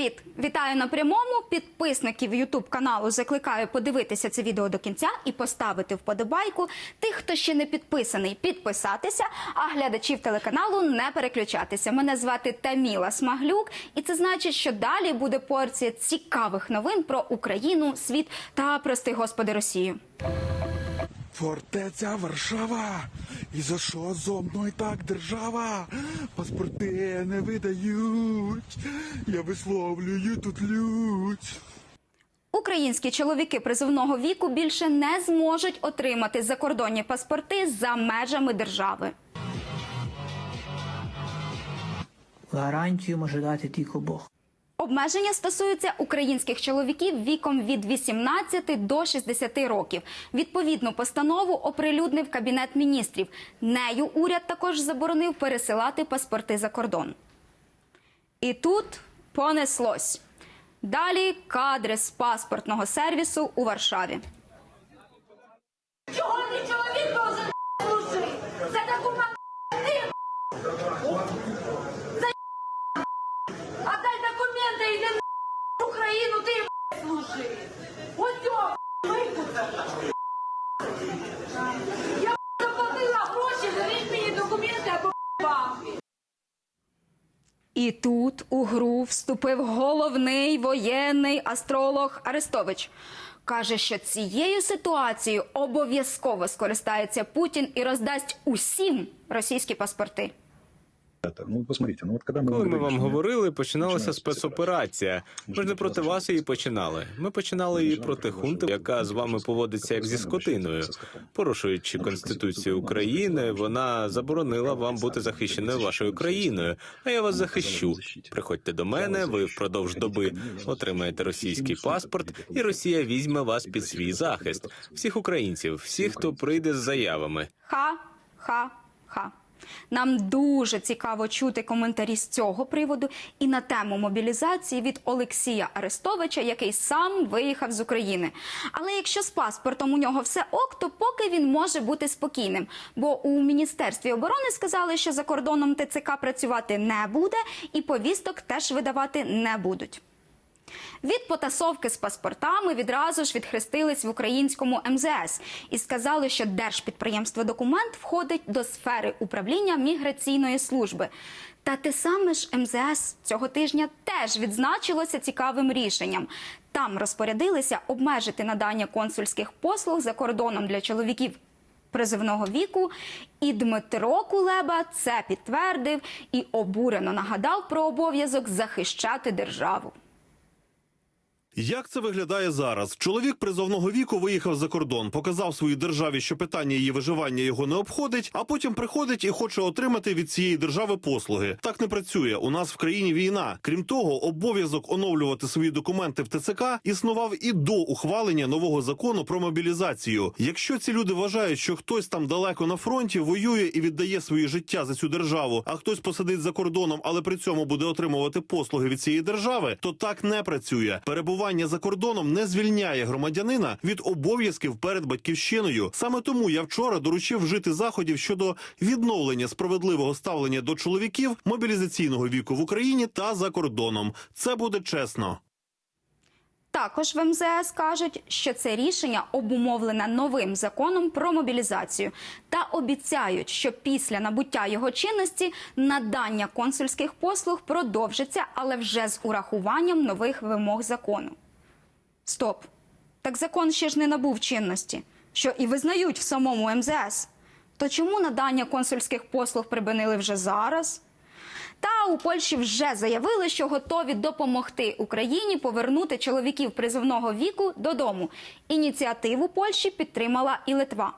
Привіт! Вітаю на прямому. Підписників Ютуб каналу закликаю подивитися це відео до кінця і поставити вподобайку. Тих, хто ще не підписаний, підписатися, а глядачів телеканалу не переключатися. Мене звати Таміла Смаглюк, і це значить, що далі буде порція цікавих новин про Україну, світ та прости господи Росію. Фортеця Варшава. І за що зо мною так держава? Паспорти не видають. Я висловлюю тут лють. Українські чоловіки призовного віку більше не зможуть отримати закордонні паспорти за межами держави. Гарантію може дати тільки Бог. Обмеження стосуються українських чоловіків віком від 18 до 60 років. Відповідну постанову оприлюднив кабінет міністрів. Нею уряд також заборонив пересилати паспорти за кордон. І тут понеслось. Далі кадри з паспортного сервісу у Варшаві. Чого не чоловік? За таку ма- ти За Отдай документи і в Україну, ти служи. Ось Я заплатила гроші, завіть мені документи або бабки. І тут у гру вступив головний воєнний астролог Арестович. Каже, що цією ситуацією обов'язково скористається Путін і роздасть усім російські паспорти. Ну, посмотрите, ну вот когда мы Коли ми вам говорили, починалася спецоперація. Ми ж не проти вас її починали. Ми починали її проти хунти, яка з вами поводиться як зі скотиною. Порушуючи конституцію України, вона заборонила вам бути захищеною вашою країною. А я вас захищу. Приходьте до мене. Ви впродовж доби отримаєте російський паспорт, і Росія візьме вас під свій захист. Всіх українців, всіх, хто прийде з заявами. Ха, ха, ха. Нам дуже цікаво чути коментарі з цього приводу і на тему мобілізації від Олексія Арестовича, який сам виїхав з України. Але якщо з паспортом у нього все ок, то поки він може бути спокійним. Бо у міністерстві оборони сказали, що за кордоном ТЦК працювати не буде, і повісток теж видавати не будуть. Від потасовки з паспортами відразу ж відхрестились в українському МЗС і сказали, що держпідприємство документ входить до сфери управління міграційної служби. Та те саме ж МЗС цього тижня теж відзначилося цікавим рішенням. Там розпорядилися обмежити надання консульських послуг за кордоном для чоловіків призивного віку. І Дмитро Кулеба це підтвердив і обурено нагадав про обов'язок захищати державу. Як це виглядає зараз? Чоловік призовного віку виїхав за кордон, показав своїй державі, що питання її виживання його не обходить, а потім приходить і хоче отримати від цієї держави послуги. Так не працює. У нас в країні війна. Крім того, обов'язок оновлювати свої документи в ТЦК існував і до ухвалення нового закону про мобілізацію. Якщо ці люди вважають, що хтось там далеко на фронті воює і віддає своє життя за цю державу, а хтось посадить за кордоном, але при цьому буде отримувати послуги від цієї держави, то так не працює. Перебування за кордоном не звільняє громадянина від обов'язків перед батьківщиною. Саме тому я вчора доручив вжити заходів щодо відновлення справедливого ставлення до чоловіків мобілізаційного віку в Україні та за кордоном. Це буде чесно. Також в МЗС кажуть, що це рішення обумовлене новим законом про мобілізацію та обіцяють, що після набуття його чинності надання консульських послуг продовжиться, але вже з урахуванням нових вимог закону. Стоп! Так закон ще ж не набув чинності, що і визнають в самому МЗС. То чому надання консульських послуг припинили вже зараз? Та у Польщі вже заявили, що готові допомогти Україні повернути чоловіків призовного віку додому. Ініціативу Польщі підтримала і Литва.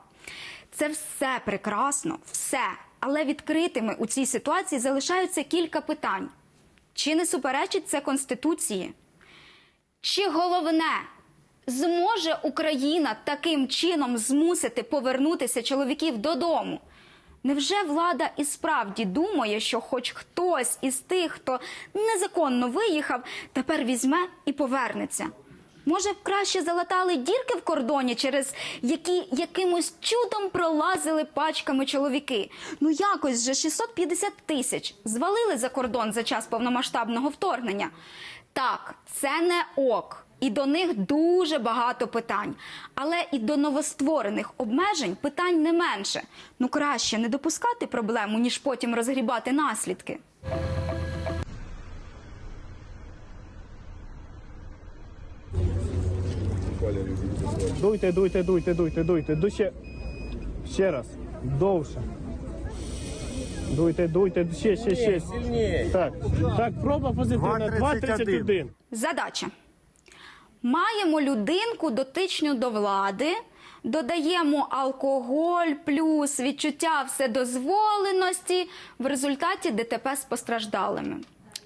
Це все прекрасно, все. Але відкритими у цій ситуації залишаються кілька питань: чи не суперечить це конституції? Чи головне, зможе Україна таким чином змусити повернутися чоловіків додому? Невже влада і справді думає, що хоч хтось із тих, хто незаконно виїхав, тепер візьме і повернеться? Може, б краще залатали дірки в кордоні, через які якимось чудом пролазили пачками чоловіки. Ну якось вже 650 тисяч звалили за кордон за час повномасштабного вторгнення. Так, це не ок. І до них дуже багато питань. Але і до новостворених обмежень питань не менше. Ну краще не допускати проблему, ніж потім розгрібати наслідки. Дуйте, дуйте, дуйте, дуйте, дуйте. Ду ще, ще раз. Довше. Дуйте, дуйте, ще, ще, ще. Так, так, проба позитивна. 2.31. Задача. Маємо людинку дотичну до влади, додаємо алкоголь плюс відчуття вседозволеності в результаті ДТП з постраждалими.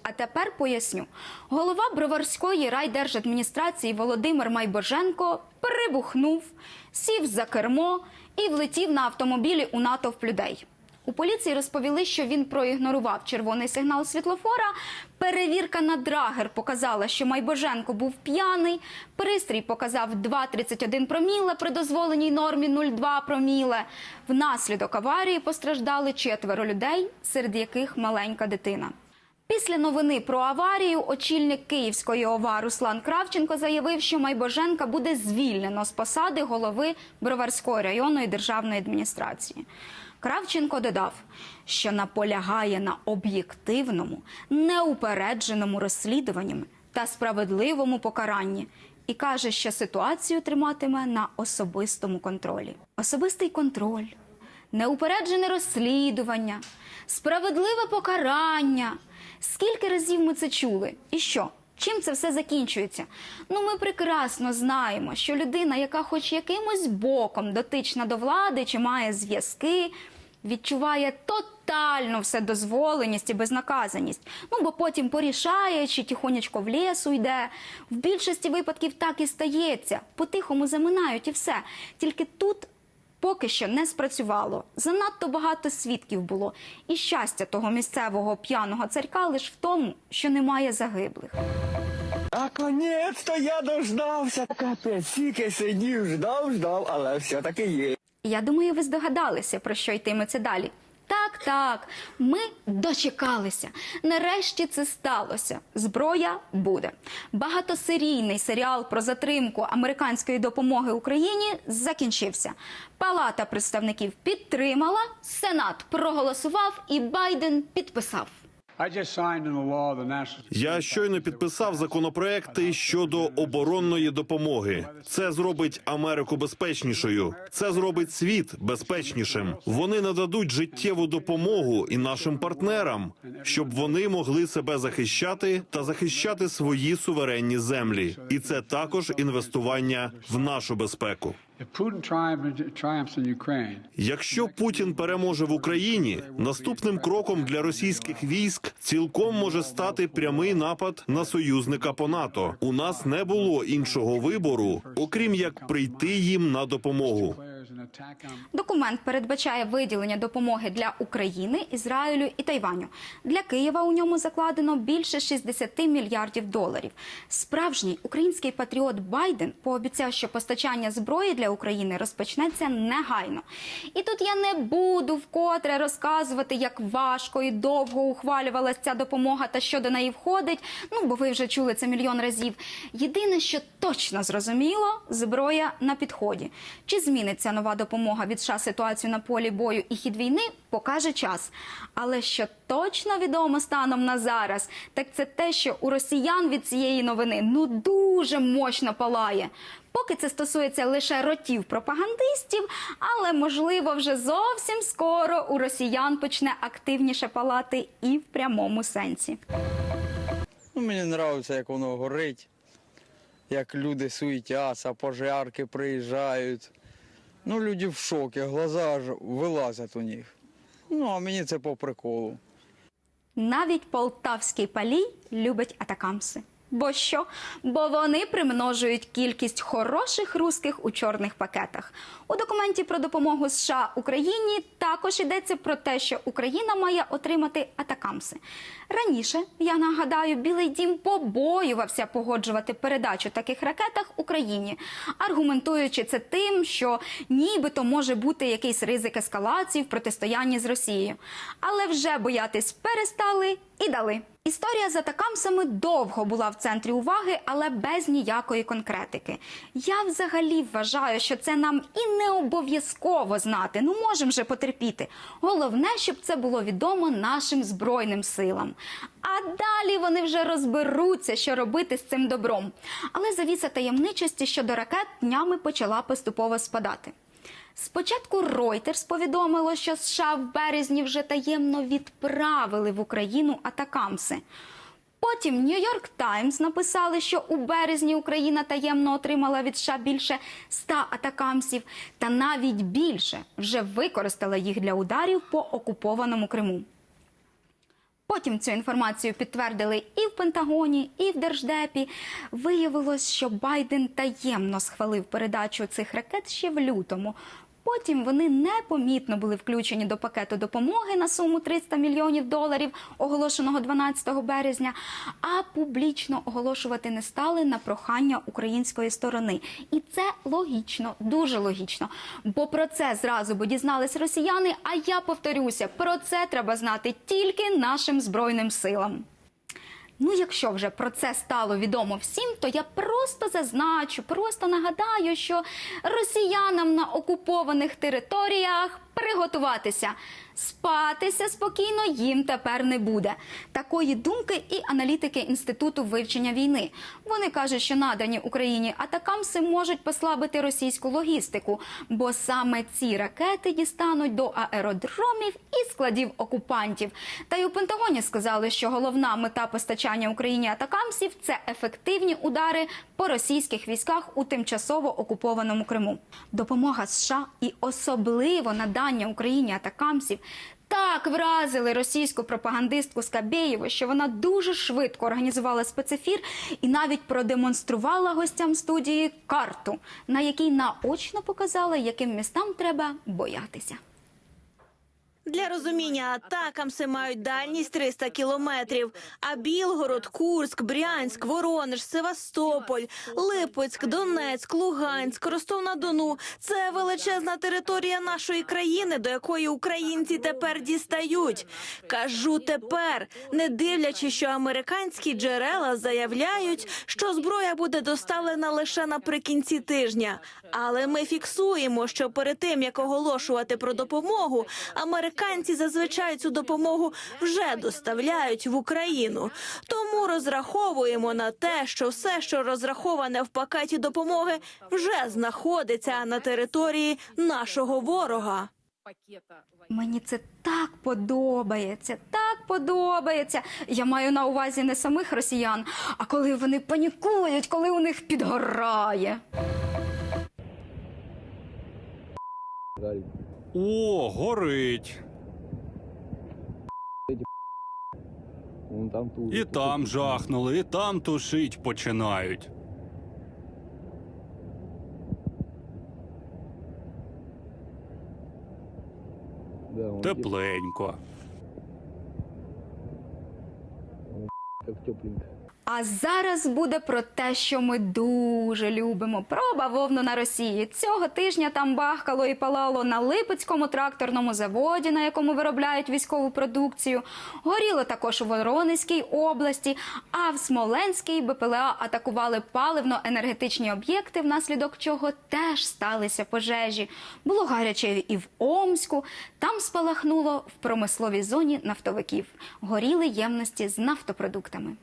А тепер поясню. Голова Броварської райдержадміністрації Володимир Майбоженко перебухнув, сів за кермо і влетів на автомобілі у натовп людей. У поліції розповіли, що він проігнорував червоний сигнал світлофора. Перевірка на драгер показала, що Майбоженко був п'яний. Пристрій показав 2,31 проміле при дозволеній нормі 0,2 проміле. Внаслідок аварії постраждали четверо людей, серед яких маленька дитина. Після новини про аварію очільник Київської ОВА Руслан Кравченко заявив, що Майбоженка буде звільнено з посади голови Броварської районної державної адміністрації. Кравченко додав, що наполягає на об'єктивному, неупередженому розслідуванні та справедливому покаранні і каже, що ситуацію триматиме на особистому контролі. Особистий контроль, неупереджене розслідування, справедливе покарання. Скільки разів ми це чули? І що? Чим це все закінчується? Ну, ми прекрасно знаємо, що людина, яка хоч якимось боком дотична до влади чи має зв'язки, відчуває тотальну вседозволеність і безнаказаність. Ну, бо потім порішає чи тихонечко в лісу йде. В більшості випадків так і стається. По-тихому заминають і все. Тільки тут поки що не спрацювало. Занадто багато свідків було. І щастя того місцевого п'яного царька лише в тому, що немає загиблих. Наконец-то я дождався. Капець, тільки сидів, ждав, ждав, але все-таки є. Я думаю, ви здогадалися, про що йтиметься далі. Так, так, ми дочекалися. Нарешті це сталося. Зброя буде. Багатосерійний серіал про затримку американської допомоги Україні закінчився. Палата представників підтримала, Сенат проголосував і Байден підписав. Я щойно підписав законопроекти щодо оборонної допомоги. Це зробить Америку безпечнішою. Це зробить світ безпечнішим. Вони нададуть життєву допомогу і нашим партнерам, щоб вони могли себе захищати та захищати свої суверенні землі. І це також інвестування в нашу безпеку. Якщо Путін переможе в Україні, наступним кроком для російських військ цілком може стати прямий напад на союзника по НАТО. У нас не було іншого вибору, окрім як прийти їм на допомогу. Документ передбачає виділення допомоги для України, Ізраїлю і Тайваню. Для Києва у ньому закладено більше 60 мільярдів доларів. Справжній український патріот Байден пообіцяв, що постачання зброї для України розпочнеться негайно. І тут я не буду вкотре розказувати, як важко і довго ухвалювалася ця допомога та що до неї входить. Ну бо ви вже чули це мільйон разів. Єдине, що точно зрозуміло, зброя на підході. Чи зміниться нова допомога від США ситуацію на полі бою і хід війни, покаже час. Але що точно відомо станом на зараз, так це те, що у росіян від цієї новини ну дуже мощно палає. Поки це стосується лише ротів пропагандистів, але можливо вже зовсім скоро у росіян почне активніше палати і в прямому сенсі. Ну, мені подобається, як воно горить, як люди суетяться, пожарки приїжджають. Ну, люди в шокі, глаза аж вилазять у них. Ну, а мені це по приколу. Навіть полтавський палій любить атакамси. Бо що? Бо вони примножують кількість хороших русських у чорних пакетах. У документі про допомогу США Україні також йдеться про те, що Україна має отримати атакамси. Раніше я нагадаю, Білий Дім побоювався погоджувати передачу таких ракетах Україні, аргументуючи це тим, що нібито може бути якийсь ризик ескалації в протистоянні з Росією. Але вже боятись перестали і дали. Історія з атакамсами довго була в центрі уваги, але без ніякої конкретики. Я взагалі вважаю, що це нам і не обов'язково знати. Ну можемо вже потерпіти. Головне, щоб це було відомо нашим збройним силам. А далі вони вже розберуться, що робити з цим добром. Але завіса таємничості щодо ракет днями почала поступово спадати. Спочатку Reuters повідомило, що США в березні вже таємно відправили в Україну атакамси. Потім Нью-Йорк Таймс написали, що у березні Україна таємно отримала від США більше 100 атакамсів, та навіть більше вже використала їх для ударів по окупованому Криму. Потім цю інформацію підтвердили і в Пентагоні, і в Держдепі. Виявилось, що Байден таємно схвалив передачу цих ракет ще в лютому. Потім вони непомітно були включені до пакету допомоги на суму 300 мільйонів доларів, оголошеного 12 березня, а публічно оголошувати не стали на прохання української сторони. І це логічно, дуже логічно. Бо про це зразу би дізнались росіяни. А я повторюся, про це треба знати тільки нашим збройним силам. Ну, якщо вже про це стало відомо всім, то я просто зазначу, просто нагадаю, що росіянам на окупованих територіях приготуватися. Спатися спокійно їм тепер не буде. Такої думки і аналітики Інституту вивчення війни. Вони кажуть, що надані Україні атакамси можуть послабити російську логістику, бо саме ці ракети дістануть до аеродромів і складів окупантів. Та й у Пентагоні сказали, що головна мета постачання Україні атакамсів це ефективні удари по російських військах у тимчасово окупованому Криму. Допомога США і особливо надання Україні атакамсів так вразили російську пропагандистку Скабєєву, що вона дуже швидко організувала спецефір і навіть продемонструвала гостям студії карту, на якій наочно показала, яким містам треба боятися. Для розуміння атакамси мають дальність 300 кілометрів. А Білгород, Курськ, Брянськ, Воронеж, Севастополь, Липецьк, Донецьк, Луганськ, Ростов-на-Дону – це величезна територія нашої країни, до якої українці тепер дістають. Кажу тепер, не дивлячись, що американські джерела заявляють, що зброя буде доставлена лише наприкінці тижня. Але ми фіксуємо, що перед тим як оголошувати про допомогу, американці зазвичай цю допомогу вже доставляють в Україну. Тому розраховуємо на те, що все, що розраховане в пакеті допомоги, вже знаходиться на території нашого ворога. Мені це так подобається, так подобається. Я маю на увазі не самих росіян, а коли вони панікують, коли у них підгорає. О, горить. І там жахнули, і там тушить починають. Тепленько. А зараз буде про те, що ми дуже любимо. Про бавовну на Росії. Цього тижня там бахкало і палало на Липецькому тракторному заводі, на якому виробляють військову продукцію. Горіло також у Воронезькій області. А в Смоленській БПЛА атакували паливно-енергетичні об'єкти, внаслідок чого теж сталися пожежі. Було гаряче і в Омську. Там спалахнуло в промисловій зоні нафтовиків. Горіли ємності з нафтопродуктами.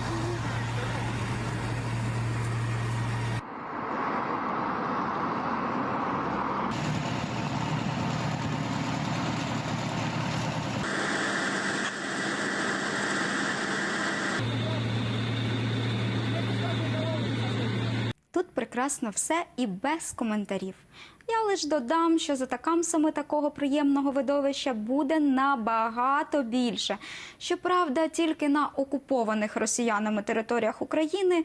Thank you. Прекрасно. все і без коментарів. Я лиш додам, що за такамсами такого приємного видовища буде набагато більше. Щоправда, тільки на окупованих росіянами територіях України.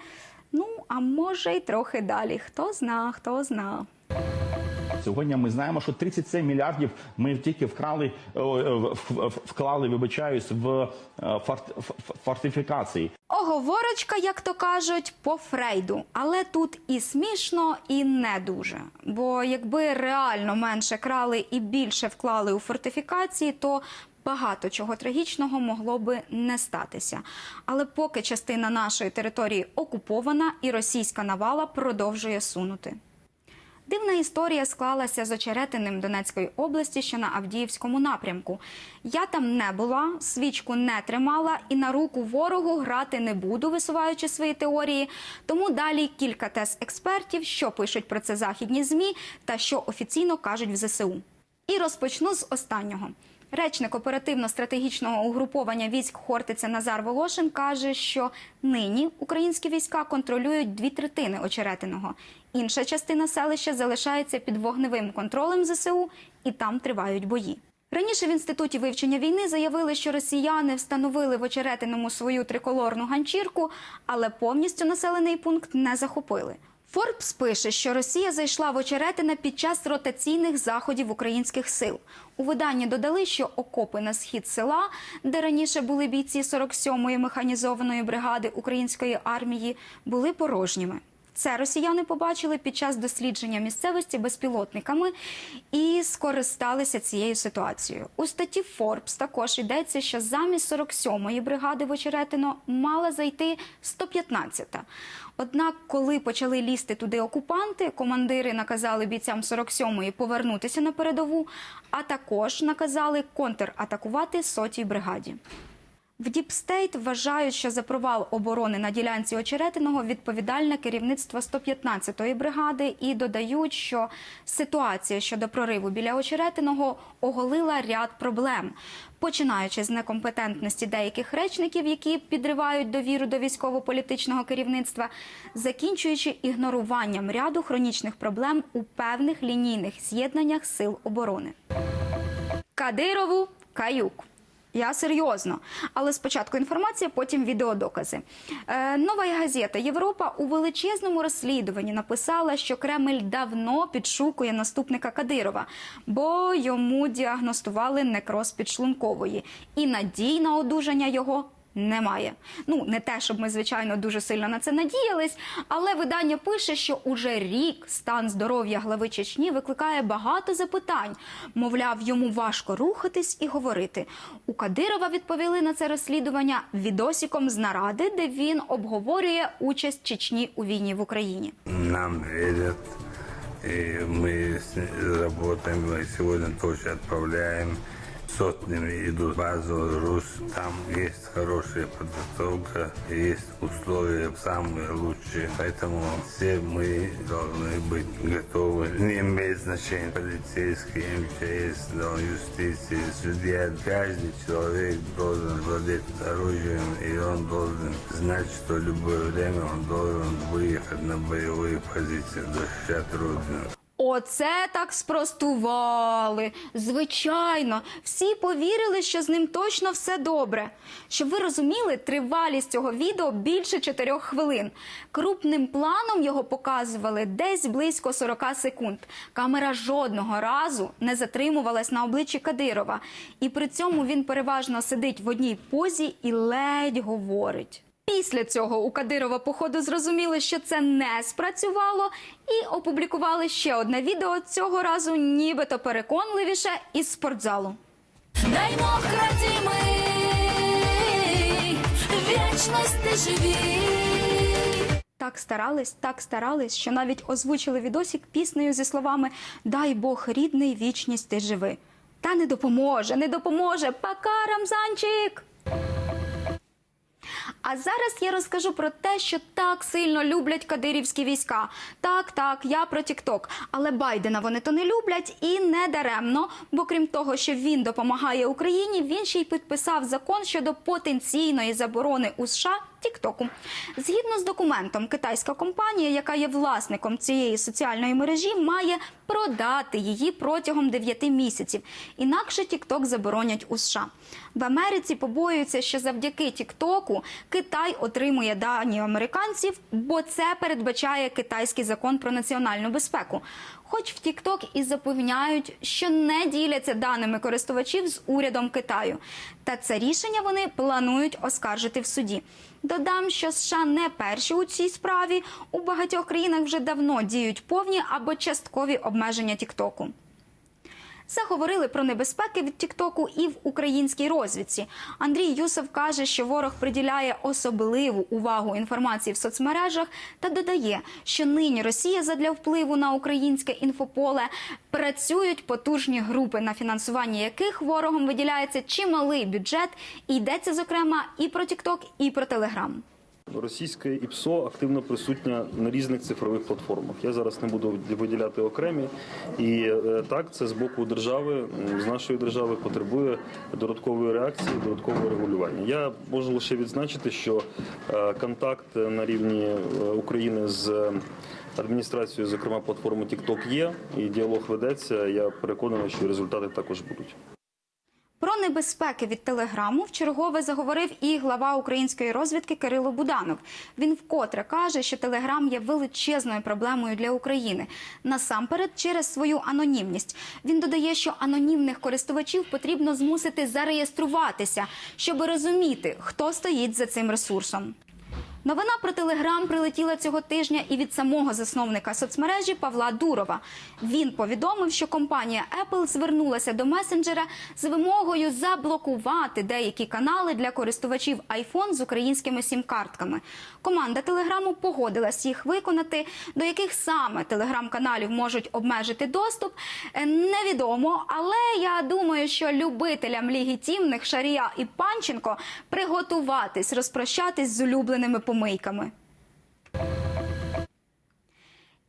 Ну, а може й трохи далі. Хто зна, хто зна. Сьогодні ми знаємо, що 37 мільярдів ми тільки вкрали, в- вклали, вибачаюсь, в е, фортифікації. Оговорочка, як то кажуть, по Фрейду. Але тут і смішно, і не дуже. Бо якби реально менше крали і більше вклали у фортифікації, то багато чого трагічного могло би не статися. Але поки частина нашої території окупована, і російська навала продовжує сунути. Дивна історія склалася з очеретиним Донецької області, що на Авдіївському напрямку. Я там не була, свічку не тримала і на руку ворогу грати не буду, висуваючи свої теорії. Тому далі кілька тез експертів, що пишуть про це західні змі та що офіційно кажуть в ЗСУ. І розпочну з останнього. Речник оперативно-стратегічного угруповання військ Хортиця Назар Волошин каже, що нині українські війська контролюють дві третини очеретиного. Інша частина селища залишається під вогневим контролем ЗСУ, і там тривають бої. Раніше в інституті вивчення війни заявили, що росіяни встановили в очеретиному свою триколорну ганчірку, але повністю населений пункт не захопили. Форбс пише, що Росія зайшла в Очеретине під час ротаційних заходів українських сил. У виданні додали, що окопи на схід села, де раніше були бійці 47-ї механізованої бригади української армії, були порожніми. Це росіяни побачили під час дослідження місцевості безпілотниками і скористалися цією ситуацією. У статті Forbes також йдеться, що замість 47-ї бригади в Очеретино мала зайти 115-та. Однак, коли почали лізти туди окупанти, командири наказали бійцям 47-ї повернутися на передову, а також наказали контратакувати сотій бригаді. В Діпстейт вважають, що за провал оборони на ділянці Очеретиного відповідальне керівництво 115-ї бригади і додають, що ситуація щодо прориву біля Очеретиного оголила ряд проблем, починаючи з некомпетентності деяких речників, які підривають довіру до військово-політичного керівництва, закінчуючи ігноруванням ряду хронічних проблем у певних лінійних з'єднаннях сил оборони. Кадирову каюк. Я серйозно, але спочатку інформація, потім відеодокази. Е, нова газета Європа у величезному розслідуванні написала, що Кремль давно підшукує наступника Кадирова, бо йому діагностували некроз підшлункової, і надій на одужання його немає. Ну не те, щоб ми звичайно дуже сильно на це надіялись, але видання пише, що уже рік стан здоров'я глави Чечні викликає багато запитань. Мовляв, йому важко рухатись і говорити. У Кадирова відповіли на це розслідування відосіком з наради, де він обговорює участь Чечні у війні в Україні. Нам верят, и мы с- работаем, мы сегодня тоже отправляем Сотнями идут в базу РУС, там есть хорошая подготовка, есть условия самые лучшие. Поэтому все мы должны быть готовы. Не имеет значения полицейский, МЧС, да, юстиция, судья. Каждый человек должен владеть оружием, и он должен знать, что в любое время он должен выехать на боевые позиции, защищать Родину. Оце так спростували. Звичайно, всі повірили, що з ним точно все добре. Щоб ви розуміли, тривалість цього відео більше 4 хвилин. Крупним планом його показували десь близько 40 секунд. Камера жодного разу не затримувалась на обличчі Кадирова, і при цьому він переважно сидить в одній позі і ледь говорить. Після цього у Кадирова походу зрозуміли, що це не спрацювало, і опублікували ще одне відео цього разу, нібито переконливіше із спортзалу. Демократії ми, вічності живі. Так старались, так старались, що навіть озвучили відосік піснею зі словами Дай Бог рідний, вічність ти живи. Та не допоможе, не допоможе. Пока, Рамзанчик! А зараз я розкажу про те, що так сильно люблять кадирівські війська. Так, так, я про Тікток. Але Байдена вони то не люблять і не даремно. Бо крім того, що він допомагає Україні, він ще й підписав закон щодо потенційної заборони у США Тіктоку. Згідно з документом, китайська компанія, яка є власником цієї соціальної мережі, має продати її протягом 9 місяців. Інакше Тікток заборонять у США. В Америці побоюються, що завдяки Тіктоку Китай отримує дані американців, бо це передбачає китайський закон про національну безпеку. Хоч в Тікток і запевняють, що не діляться даними користувачів з урядом Китаю. Та це рішення вони планують оскаржити в суді. Додам, що США не перші у цій справі. У багатьох країнах вже давно діють повні або часткові обмеження Тіктоку. Заговорили про небезпеки від Тіктоку і в українській розвідці. Андрій Юсов каже, що ворог приділяє особливу увагу інформації в соцмережах та додає, що нині Росія задля впливу на українське інфополе працюють потужні групи, на фінансування яких ворогом виділяється чималий бюджет. І йдеться зокрема і про Тікток, і про Телеграм. Російське ІПСО активно присутня на різних цифрових платформах. Я зараз не буду виділяти окремі. І е, так, це з боку держави, з нашої держави потребує додаткової реакції, додаткового регулювання. Я можу лише відзначити, що е, контакт на рівні е, України з адміністрацією, зокрема платформи TikTok є, і діалог ведеться. Я переконаний, що результати також будуть. Про небезпеки від телеграму в чергове заговорив і глава української розвідки Кирило Буданов. Він вкотре каже, що телеграм є величезною проблемою для України. Насамперед, через свою анонімність. Він додає, що анонімних користувачів потрібно змусити зареєструватися, щоб розуміти, хто стоїть за цим ресурсом. Новина про Телеграм прилетіла цього тижня і від самого засновника соцмережі Павла Дурова. Він повідомив, що компанія Apple звернулася до месенджера з вимогою заблокувати деякі канали для користувачів iPhone з українськими сім-картками. Команда Телеграму погодилась їх виконати. До яких саме телеграм-каналів можуть обмежити доступ, е, невідомо. Але я думаю, що любителям легітимних Шарія і Панченко приготуватись розпрощатись з улюбленими помийками.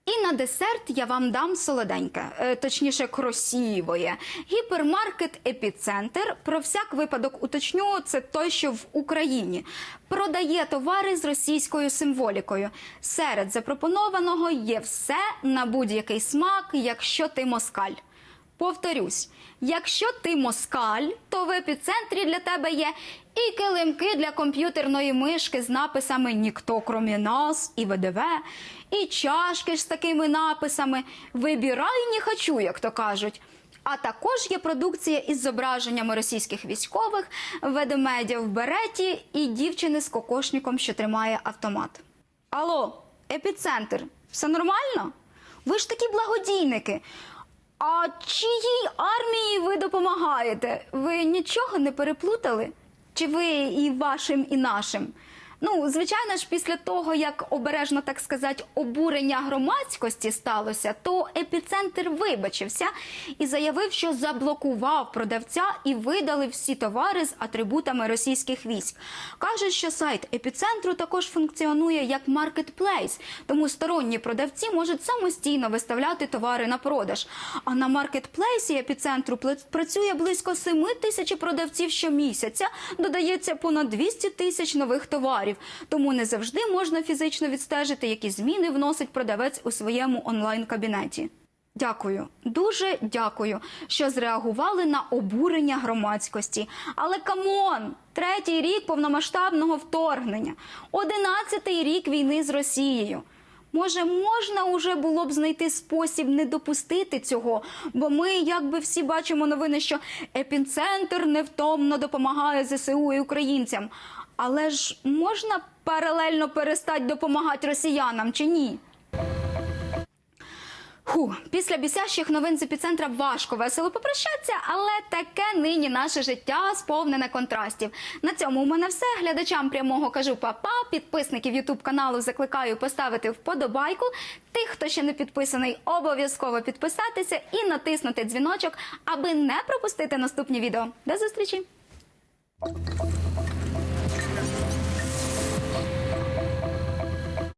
І на десерт я вам дам солоденьке, е, точніше, кросівоє. Гіпермаркет Епіцентр. Про всяк випадок уточню, це той, що в Україні продає товари з російською символікою. Серед запропонованого є все на будь-який смак, якщо ти москаль. Повторюсь, якщо ти москаль, то в епіцентрі для тебе є і килимки для комп'ютерної мишки з написами Ніхто крім нас і ВДВ, і чашки з такими написами Вибирай не хочу, як то кажуть. А також є продукція із зображеннями російських військових, ведмедя в береті і дівчини з кокошником, що тримає автомат. Алло, епіцентр, все нормально? Ви ж такі благодійники. А чиїй армії ви допомагаєте? Ви нічого не переплутали? Чи ви і вашим, і нашим? Ну, звичайно ж, після того, як обережно так сказати, обурення громадськості сталося, то епіцентр вибачився і заявив, що заблокував продавця і видали всі товари з атрибутами російських військ. Кажуть, що сайт епіцентру також функціонує як маркетплейс, тому сторонні продавці можуть самостійно виставляти товари на продаж. А на маркетплейсі епіцентру працює близько 7 тисяч продавців щомісяця. Додається понад 200 тисяч нових товарів. Тому не завжди можна фізично відстежити, які зміни вносить продавець у своєму онлайн-кабінеті. Дякую, дуже дякую, що зреагували на обурення громадськості. Але камон! Третій рік повномасштабного вторгнення, одинадцятий рік війни з Росією. Може, можна уже було б знайти спосіб не допустити цього, бо ми, якби всі бачимо новини, що епіцентр невтомно допомагає ЗСУ і українцям. Але ж можна паралельно перестати допомагати росіянам чи ні? Ху, після бісящих новин з епіцентра важко весело попрощатися, але таке нині наше життя сповнене контрастів. На цьому у мене все. Глядачам прямого кажу па-па. Підписників Ютуб каналу закликаю поставити вподобайку. Тих, хто ще не підписаний, обов'язково підписатися і натиснути дзвіночок, аби не пропустити наступні відео. До зустрічі!